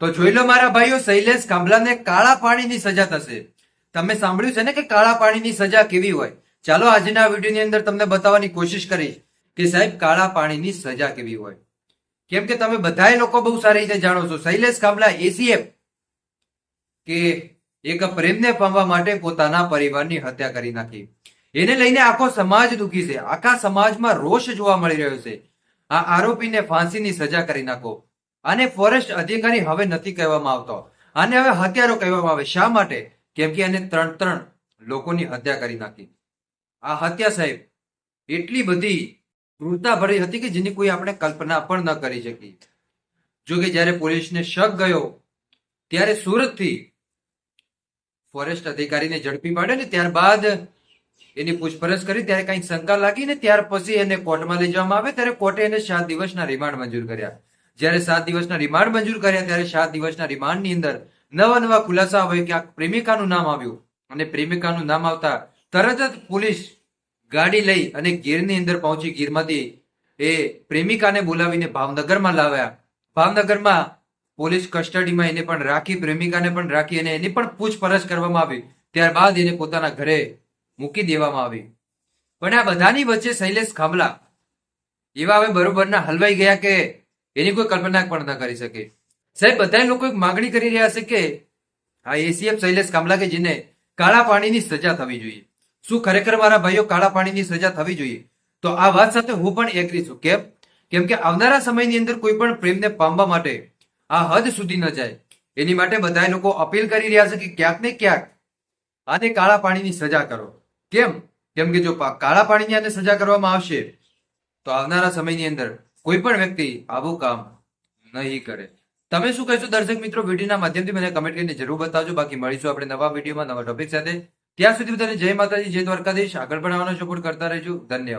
તો જોઈ લો મારા ભાઈઓ, શૈલેષ કાંભલાને કાળા પાણીની સજા થશે. તમે સાંભળ્યું છે ને કે કાળા પાણીની સજા કેવી હોય? ચાલો આજના વિડીયોની અંદર તમને બતાવવાની કોશિશ કરીશ કે સાહેબ, કાળા પાણીની સજા કેવી હોય? કેમ કે તમે બધાય લોકો બહુ સારી રીતે જાણો છો. શૈલેષ કાંભલા એસીએફ કે એક પ્રેમને પામવા માટે પોતાના પરિવારની હત્યા કરી નાખી. એને લઈને આખો સમાજ દુખી છે. આખા સમાજમાં રોષ જોવા મળી રહ્યો છે. આ આરોપીને ફાંસીની સજા કરી નાખો. આને ફોરેસ્ટ અધિકારી હવે નથી કહેવામાં આવતો. આને હવે હત્યારો કહેવામાં આવે. શા માટે? કેમ કે એને ત્રણ ત્રણ લોકોની હત્યા કરી નાખી. આ હત્યા સાહેબ એટલી બધી ક્રૂરતા ભરી હતી કે જેની કોઈ આપણે કલ્પના પણ ન કરી શકી જો કે જ્યારે પોલીસને શક ગયો, ત્યારે સુરતથી ફોરેસ્ટ અધિકારીને ઝડપી પાડે ને ત્યારબાદ એની પૂછપરછ કરી, ત્યારે કઈ શંકા લાગી ને ત્યાર પછી એને કોર્ટમાં લઈ જવામાં આવે, ત્યારે કોર્ટે એને સાત દિવસના રિમાન્ડ મંજૂર કર્યા. જ્યારે સાત દિવસના રિમાન્ડ મંજૂર કર્યા ત્યારે સાત દિવસના રિમાન્ડની અંદર નવા નવા ખુલાસા હોય કે આ પ્રેમિકાનું નામ આવ્યું. અને પ્રેમિકાનું નામ આવતા તરત જ પોલીસ ગાડી લઈ અને ગીરની અંદર પહોંચી ગીરમાંથી એ પ્રેમિકાને બોલાવીને ભાવનગરમાં લાવ્યા. ભાવનગરમાં પોલીસ કસ્ટડીમાં એને પણ રાખી, પ્રેમિકાને પણ રાખી અને એની પણ પૂછપરછ કરવામાં આવી. ત્યારબાદ એને પોતાના ઘરે મૂકી દેવામાં આવી. પણ આ બધાની વચ્ચે શૈલેષ ખાંભલા એવા હવે બરોબરના હલવાઈ ગયા કે એની કોઈ કલ્પના પણ ન કરી શકે. સાહેબ બધા લોકો એક માગણી કરી રહ્યા છે કે આ એસીએફ શૈલેષ કામલા કે જેને કાળા પાણીની સજા થવી જોઈએ. શું ખરેખર મારા ભાઈઓ કાળા પાણીની સજા થવી જોઈએ? તો આ વાત સાથે હું પણ એગ્રી છું. કેમ? કેમ કે આવનારા સમયની અંદર કોઈ પણ પ્રેમને પામવા માટે આ હદ સુધી ન જાય. એની માટે બધા લોકો અપીલ કરી રહ્યા છે કે ક્યાંક ને ક્યાંક આને કાળા પાણીની સજા કરો. કેમ? કેમ કે જો કાળા પાણીની આને સજા કરવામાં આવશે, તો આવનારા સમયની અંદર કોઈ પણ વ્યક્તિ આવું કામ નહીં કરે. તમે શું કહેશો દર્શક મિત્રો? વિડીયોના માધ્યમથી મને કમેન્ટ કરીને જરૂર બતાવજો. બાકી મળીશું આપણે નવા વિડીયોમાં નવા ટોપિક સાથે. ત્યાં સુધી બધાને જય માતાજી, જય દ્વારકાધીશ. આગળ પણ આવવાનો સપોર્ટ કરતા રહેજો. ધન્યવાદ.